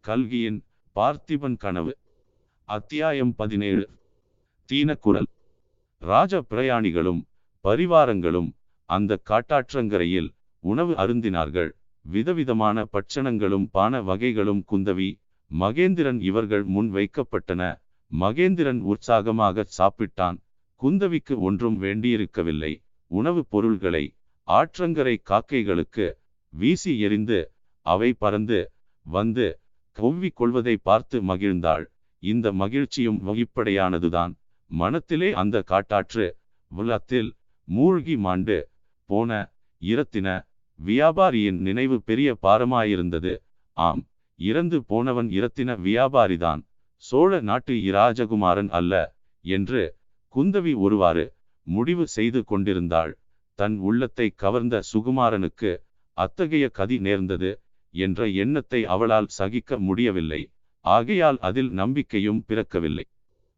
கல்கியின் பார்த்திபன் கனவு அத்தியாயம் பதினேழு. தீனக்குரல். ராஜ பிரயாணிகளும் பரிவாரங்களும் அந்த காட்டாற்றங்கரையில் உணவு அருந்தினார்கள். விதவிதமான பட்சணங்களும் பான வகைகளும் குந்தவி மகேந்திரன் இவர்கள் முன் வைக்கப்பட்டன. மகேந்திரன் உற்சாகமாக சாப்பிட்டான். குந்தவிக்கு ஒன்றும் வேண்டியிருக்கவில்லை. உணவுப் பொருள்களை ஆற்றங்கரை காக்கைகளுக்கு வீசி எறிந்து அவை பறந்து வந்து கொவ்விக் கொள்வதை பார்த்து மகிழ்ந்தாள். இந்த மகிழ்ச்சியும் வகிப்படையானதுதான். மனத்திலே அந்த காட்டாற்று உள்ளத்தில் மூழ்கி மாண்டு போன இரத்தின வியாபாரியின் நினைவு பெரிய பாரமாயிருந்தது. ஆம் இறந்து போனவன் இரத்தின வியாபாரிதான். சோழ நாட்டு இராஜகுமாரன் அல்ல என்று குந்தவி ஒருவாறு முடிவு செய்து கொண்டிருந்தாள். தன் உள்ளத்தை கவர்ந்த சுகுமாரனுக்கு அத்தகைய கதி நேர்ந்தது என்ற எண்ணத்தை அவளால் சகிக்க முடியவில்லை. ஆகையால் அதில் நம்பிக்கையும் பிறக்கவில்லை.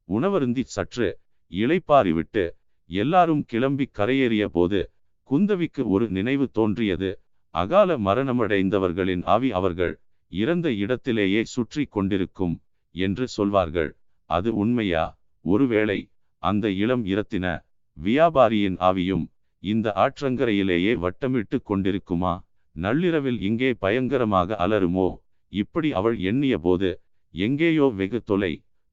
உணவருந்தி சற்று இளைப்பாறிவிட்டு எல்லாரும் கிளம்பி கரையேறிய போது குந்தவிக்கு ஒரு நினைவு தோன்றியது. அகால மரணமடைந்தவர்களின் ஆவி அவர்கள் இறந்த இடத்திலேயே சுற்றி கொண்டிருக்கும் என்று சொல்வார்கள். அது உண்மையா? ஒருவேளை அந்த இளம் இரத்தின வியாபாரியின் ஆவியும் இந்த ஆற்றங்கரையிலேயே வட்டமிட்டு கொண்டிருக்குமா? நள்ளிரவில் இங்கே பயங்கரமாக அலருமோ இப்படி அவள் எண்ணிய போது எங்கேயோ வெகு தொலை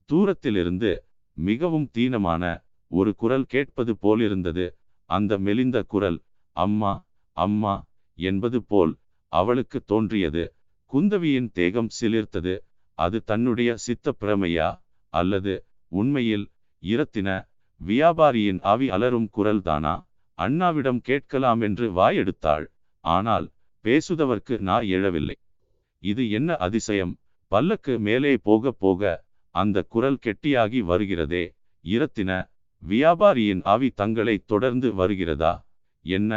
தூரத்திலிருந்து மிகவும் தீனமான ஒரு குரல் கேட்பது போலிருந்தது. அந்த மெலிந்த குரல் அம்மா அம்மா என்பது போல் அவளுக்கு தோன்றியது. குந்தவியின் தேகம் சிலிர்த்தது. அது தன்னுடைய சித்த பிரமையா அல்லது உண்மையில் இரத்தின வியாபாரியின் ஆவி அலரும் குரல்தானா அண்ணாவிடம் கேட்கலாம் என்று வாயெடுத்தாள் ஆனால் பேசுதவர்க்கு நா எழவில்லை. இது என்ன அதிசயம்? பல்லக்கு மேலே போக போக அந்த குரல் கெட்டியாகி வருகிறதே. இரத்தின வியாபாரியின் ஆவி தங்களை தொடர்ந்து வருகிறதா? என்ன?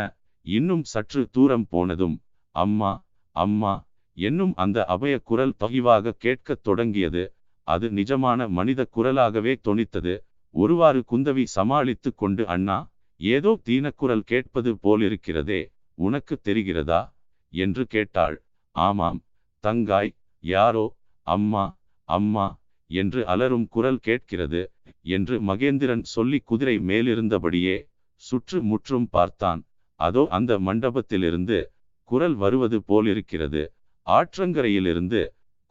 இன்னும் சற்று தூரம் போனதும் அம்மா அம்மா என்னும் அந்த அபய குரல் தொகிவாக கேட்கத் தொடங்கியது. அது நிஜமான மனித குரலாகவே தொனித்தது. ஒருவாறு குந்தவி சமாளித்து கொண்டு அண்ணா ஏதோ தீனக்குரல் கேட்பது போலிருக்கிறதே உனக்கு தெரிகிறதா? என்று கேட்டாள். ஆமாம் தங்காய் யாரோ அம்மா அம்மா என்று அலரும் குரல் கேட்கிறது என்று மகேந்திரன் சொல்லி குதிரை மேலிருந்தபடியே சுற்று முற்றும் பார்த்தான். அதோ அந்த மண்டபத்திலிருந்து குரல் வருவது போலிருக்கிறது ஆற்றங்கரையிலிருந்து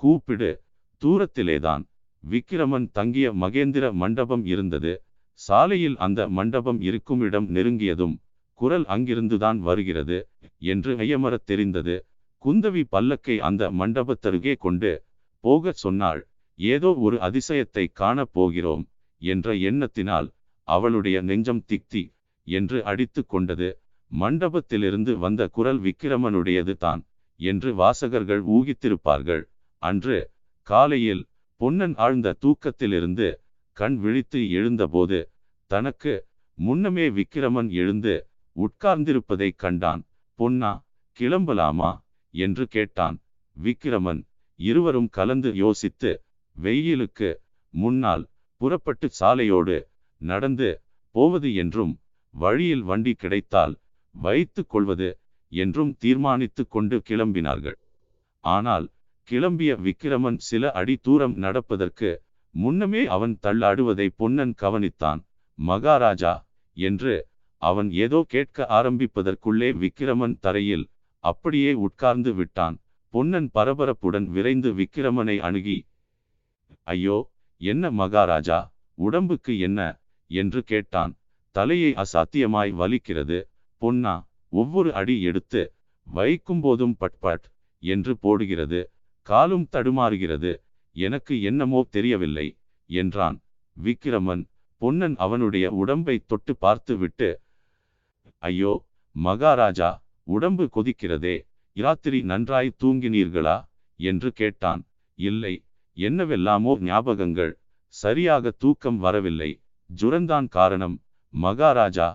கூப்பிடு தூரத்திலேதான். விக்கிரமன் தங்கிய மகேந்திர மண்டபம் இருந்தது. சாலையில் அந்த மண்டபம் இருக்கும் இடம் நெருங்கியதும் குரல் அங்கிருந்துதான் வருகிறது என்று ஐயமரத் தெரிந்தது. குந்தவி பல்லக்கை அந்த மண்டபத்தருகே கொண்டு போகச் சொன்னாள் ஏதோ ஒரு அதிசயத்தை காணப் போகிறோம் என்ற எண்ணத்தினால் அவளுடைய நெஞ்சம் திக்தி என்று அடித்து கொண்டது. மண்டபத்திலிருந்து வந்த குரல் விக்கிரமனுடையது தான் என்று வாசகர்கள் ஊகித்திருப்பார்கள். அன்று காலையில் பொன்னன் ஆழ்ந்த தூக்கத்திலிருந்து கண் விழித்து எழுந்தபோது தனக்கு முன்னமே விக்கிரமன் எழுந்து உட்கார்ந்திருப்பதைக் கண்டான். பொன்னா கிளம்பலாமா? என்று கேட்டான். விக்கிரமன் இருவரும் கலந்து யோசித்து வெயிலுக்கு முன்னால் புறப்பட்டு சாலையோடு நடந்து போவது என்றும் வழியில் வண்டி கிடைத்தால் வைத்து கொள்வது என்றும் தீர்மானித்து கொண்டு கிளம்பினார்கள். ஆனால் கிளம்பிய விக்கிரமன் சில அடி தூரம் நடப்பதற்கு முன்னமே அவன் தள்ளாடுவதை பொன்னன் கவனித்தான். மகாராஜா என்று அவன் ஏதோ கேட்க ஆரம்பிப்பதற்குள்ளே விக்கிரமன் தரையில் அப்படியே உட்கார்ந்து விட்டான். பொன்னன் பரபரப்புடன் விரைந்து விக்கிரமனை அணுகி ஐயோ என்ன மகாராஜா உடம்புக்கு என்ன? என்று கேட்டான். தலையை அசாத்தியமாய் வலிக்கிறது பொன்னா ஒவ்வொரு அடி எடுத்து வைக்கும்போதும் பட்பட் என்று போடுகிறது. காலும் தடுமாறுகிறது. எனக்கு என்னமோ தெரியவில்லை என்றான். விக்கிரமன் பொன்னன் அவனுடைய உடம்பை தொட்டு பார்த்து விட்டு ஐயோ மகாராஜா உடம்பு கொதிக்கிறதே இராத்திரி நன்றாய் தூங்கினீர்களா? என்று கேட்டான். இல்லை என்னவெல்லாமோ ஞாபகங்கள் சரியாக தூக்கம் வரவில்லை. ஜுரந்தான் காரணம். மகாராஜா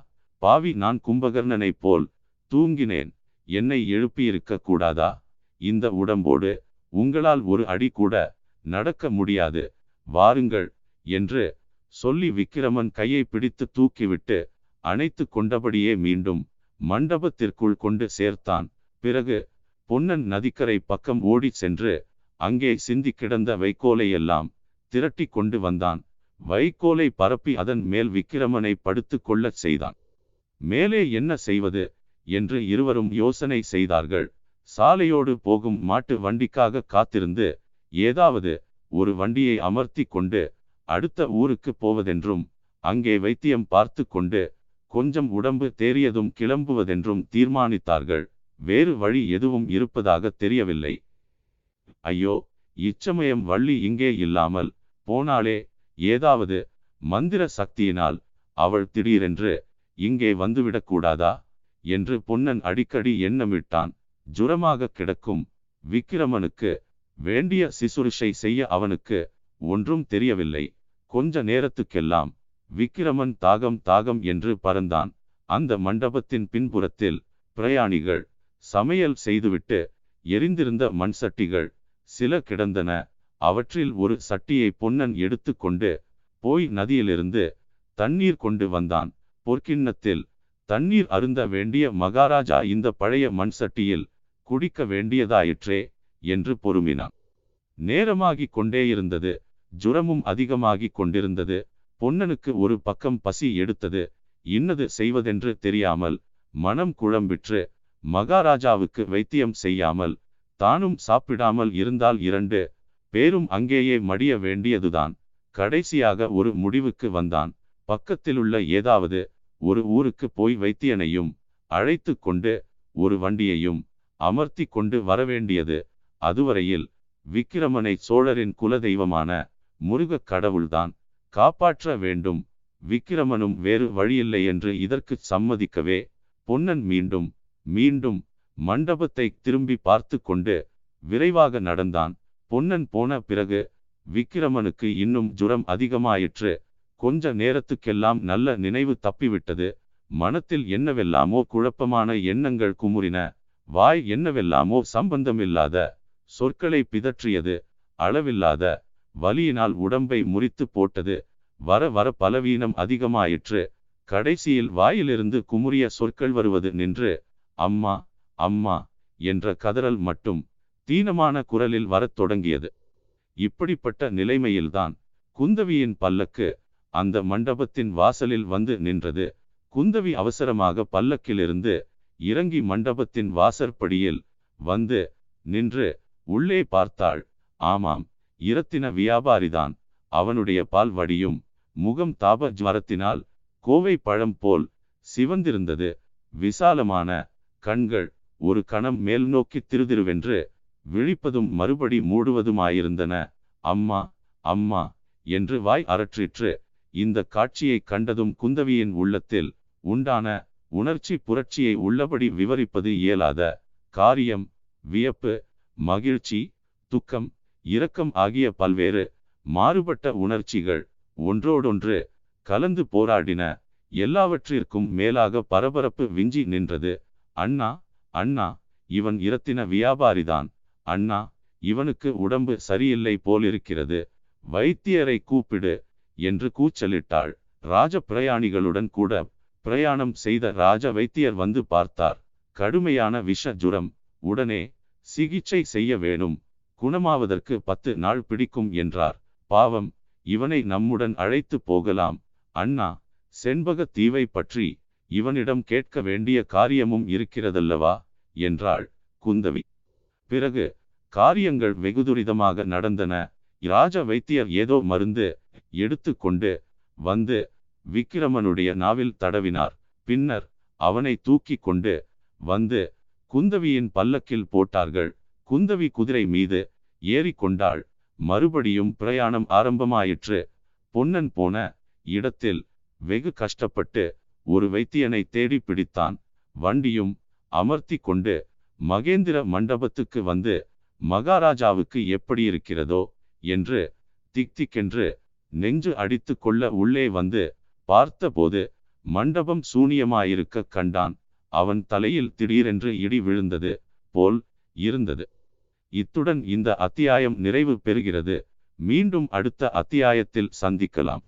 பாவி நான் கும்பகர்ணனைப் போல் தூங்கினேன். என்னை எழுப்பியிருக்க கூடாதா? இந்த உடம்போடு உங்களால் ஒரு அடி கூட நடக்க முடியாது. வாருங்கள் என்று சொல்லி விக்கிரமன் கையை பிடித்து தூக்கிவிட்டு அணைத்து கொண்டபடியே மீண்டும் மண்டபத்திற்குள் கொண்டு சேர்த்தான். பிறகு பொன்னன் நதிக்கரை பக்கம் ஓடிச் சென்று அங்கே சிந்தி கிடந்த வைக்கோலை எல்லாம் திரட்டி கொண்டு வந்தான். வைக்கோலை பரப்பி அதன் மேல் விக்கிரமனை படுத்து கொள்ளச் செய்தான். மேலே என்ன செய்வது என்று இருவரும் யோசனை செய்தார்கள். சாலையோடு போகும் மாட்டு வண்டிக்காக காத்திருந்து ஏதாவது ஒரு வண்டியை அமர்த்தி கொண்டு அடுத்த ஊருக்கு போவதென்றும் அங்கே வைத்தியம் பார்த்து கொண்டு கொஞ்சம் உடம்பு தேறியதும் கிளம்புவதென்றும் தீர்மானித்தார்கள். வேறு வழி எதுவும் இருப்பதாக தெரியவில்லை. ஐயோ இச்சமயம் வள்ளி இங்கே இல்லாமல் போனாலே ஏதாவது மந்திர சக்தியினால் அவள் திடீரென்று இங்கே வந்துவிடக்கூடாதா? என்று பொன்னன் அடிக்கடி எண்ணமிட்டான். ஜுரமாக கிடக்கும் விக்கிரமனுக்கு வேண்டிய சிசுருஷை செய்ய அவனுக்கு ஒன்றும் தெரியவில்லை. கொஞ்ச நேரத்துக்கெல்லாம் விக்கிரமன் தாகம் தாகம் என்று பறந்தான். அந்த மண்டபத்தின் பின்புறத்தில் பிரயாணிகள் சமையல் செய்துவிட்டு எரிந்திருந்த மண் சட்டிகள் சில கிடந்தன. அவற்றில் ஒரு சட்டியை பொன்னன் எடுத்து கொண்டு போய் நதியிலிருந்து தண்ணீர் கொண்டு வந்தான். பொற்கிண்ணத்தில் தண்ணீர் அருந்த வேண்டிய மகாராஜா இந்த பழைய மண் சட்டியில் குடிக்க வேண்டியதாயிற்றே என்று பொறுமினான். நேரமாகிக் கொண்டே இருந்தது. ஜுரமும் அதிகமாகிக் கொண்டிருந்தது. பொன்னனுக்கு ஒரு பக்கம் பசி எடுத்தது. இன்னது செய்வதென்று தெரியாமல் மனம் குழம்பிற்று. மகாராஜாவுக்கு வைத்தியம் செய்யாமல் தானும் சாப்பிடாமல் இருந்தால் இரண்டு பேரும் அங்கேயே மடிய வேண்டியதுதான். கடைசியாக ஒரு முடிவுக்கு வந்தான். பக்கத்திலுள்ள ஏதாவது ஒரு ஊருக்கு போய் வைத்தியனையும் அழைத்து கொண்டு ஒரு வண்டியையும் அமர்த்தி கொண்டு வரவேண்டியது அதுவரையில் விக்கிரமனை சோழரின் குலதெய்வமான முருகக் கடவுள்தான். காப்பாற்ற வேண்டும். விக்கிரமனும் வேறு வழியில்லை என்று இதற்கு சம்மதிக்கவே பொன்னன் மீண்டும் மீண்டும் மண்டபத்தை திரும்பி பார்த்து கொண்டு விரைவாக நடந்தான். பொன்னன் போன பிறகு விக்கிரமனுக்கு இன்னும் ஜுரம் அதிகமாயிற்று. கொஞ்ச நேரத்துக்கெல்லாம் நல்ல நினைவு தப்பிவிட்டது. மனத்தில் என்னவெல்லாமோ குழப்பமான எண்ணங்கள் குமுறின. வாய் என்னவெல்லாமோ சம்பந்தமில்லாத சொற்களை பிதற்றியது அளவில்லாத வலியினால் உடம்பை முறித்து போட்டது வர வர பலவீனம் அதிகமாயிற்று கடைசியில் வாயிலிருந்து குமுறிய சொற்கள் வருவது நின்று அம்மா அம்மா என்ற கதறல் மட்டும் தீனமான குரலில் வரத் தொடங்கியது. இப்படிப்பட்ட நிலைமையில்தான் குந்தவியின் பல்லக்கு அந்த மண்டபத்தின் வாசலில் வந்து நின்றது. குந்தவி அவசரமாக பல்லக்கிலிருந்து இறங்கி மண்டபத்தின் வாசற்படியில் வந்து நின்று உள்ளே பார்த்தாள். ஆமாம் இரத்தின வியாபாரிதான். அவனுடைய பால் வடியும் முகம் தாப ஜுவரத்தினால் கோவை பழம் போல் சிவந்திருந்தது. விசாலமான கண்கள் ஒரு கணம் மேல் நோக்கி திருதிருவென்று விழிப்பதும் மறுபடி மூடுவதுமாயிருந்தன. அம்மா அம்மா என்று வாய் அரற்றிற்று இந்த காட்சியை கண்டதும் குந்தவியின் உள்ளத்தில் உண்டான உணர்ச்சி புரட்சியை உள்ளபடி விவரிப்பது இயலாத காரியம் வியப்பு மகிழ்ச்சி துக்கம் இரக்கம் ஆகிய பல்வேறு மாறுபட்ட உணர்ச்சிகள் ஒன்றோடொன்று கலந்து போராடின எல்லாவற்றிற்கும் மேலாக பரபரப்பு விஞ்சி நின்றது. அண்ணா அண்ணா இவன் இரத்தின வியாபாரிதான். அண்ணா இவனுக்கு உடம்பு சரியில்லை போலிருக்கிறது. வைத்தியரை கூப்பிடு என்று கூச்சலிட்டாள். ராஜ பிரயாணிகளுடன் கூட பிரயாணம் செய்த ராஜ வைத்தியர் வந்து பார்த்தார். கடுமையான விஷ ஜுரம். உடனே சிகிச்சை செய்ய வேணும். குணமாவதற்கு பத்து நாள் பிடிக்கும் என்றார். பாவம் இவனை நம்முடன் அழைத்து போகலாம். அண்ணா செண்பக தீவை பற்றி இவனிடம் கேட்க வேண்டிய காரியமும் இருக்கிறதல்லவா? என்றாள் குந்தவி. பிறகு காரியங்கள் வெகுதுரிதமாக நடந்தன. ராஜ வைத்தியர் ஏதோ மருந்து எடுத்து கொண்டு வந்து விக்கிரமனுடைய நாவில் தடவினார். பின்னர் அவனை தூக்கி கொண்டு வந்து குந்தவியின் பல்லக்கில் போட்டார்கள். குந்தவி குதிரை மீது ஏறிக்கொண்டாள் மறுபடியும் பிரயாணம் ஆரம்பமாயிற்று. பொன்னன் போன இடத்தில் வெகு கஷ்டப்பட்டு ஒரு வைத்தியனை தேடி பிடித்தான். வண்டியும் அமர்த்தி கொண்டு மகேந்திர மண்டபத்துக்கு வந்து மகாராஜாவுக்கு எப்படி இருக்கிறதோ? என்று திக்திக்கென்று நெஞ்சு அடித்து கொள்ள உள்ளே வந்து பார்த்தபோது மண்டபம் சூனியமாயிருக்க கண்டான். அவன் தலையில் திடீரென்று இடி விழுந்தது போல் இருந்தது. இத்துடன் இந்த அத்தியாயம் நிறைவு பெறுகிறது. மீண்டும் அடுத்த அத்தியாயத்தில் சந்திக்கலாம்.